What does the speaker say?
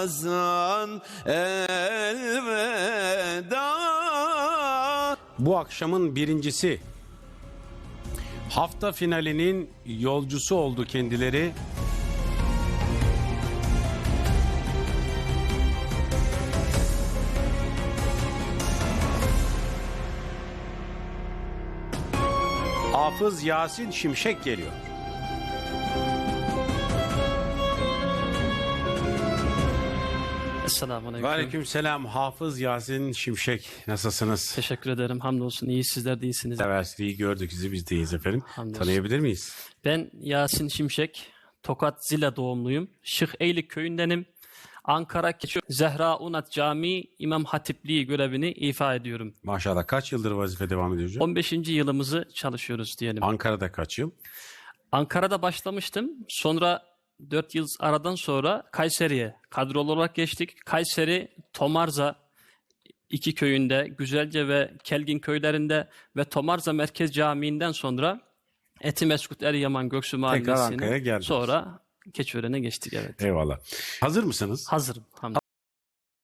Ramazan elveda Bu akşamın birincisi. Hafta finalinin yolcusu oldu kendileri. Hafız Yasin Şimşek geliyor. Esselamu Aleyküm. Aleykümselam Hafız Yasin Şimşek. Nasılsınız? Teşekkür ederim. Hamdolsun. İyi sizler de iyisiniz. Seversiniz, gördük sizi biz deyiz efendim. Hamdolsun. Tanıyabilir miyiz? Ben Yasin Şimşek. Tokat Zile doğumluyum. Şık Eylik köyündenim. Ankara Keçi Zehra Unat Camii İmam Hatipliği görevini ifa ediyorum. Maşallah kaç yıldır vazife devam ediyor hocam? 15. yılımızı çalışıyoruz diyelim. Ankara'da kaç yıl? Ankara'da başlamıştım. Sonra 4 yıl aradan sonra Kayseri'ye kadrolu olarak geçtik. Kayseri, Tomarza iki köyünde, Güzelce ve Kelgin köylerinde ve Tomarza Merkez Camii'nden sonra Etimeskut Eryaman Göksu geldiniz. sonra Keçiören'e geçtik evet. Eyvallah. Hazır mısınız? Hazırım. hamdolsun.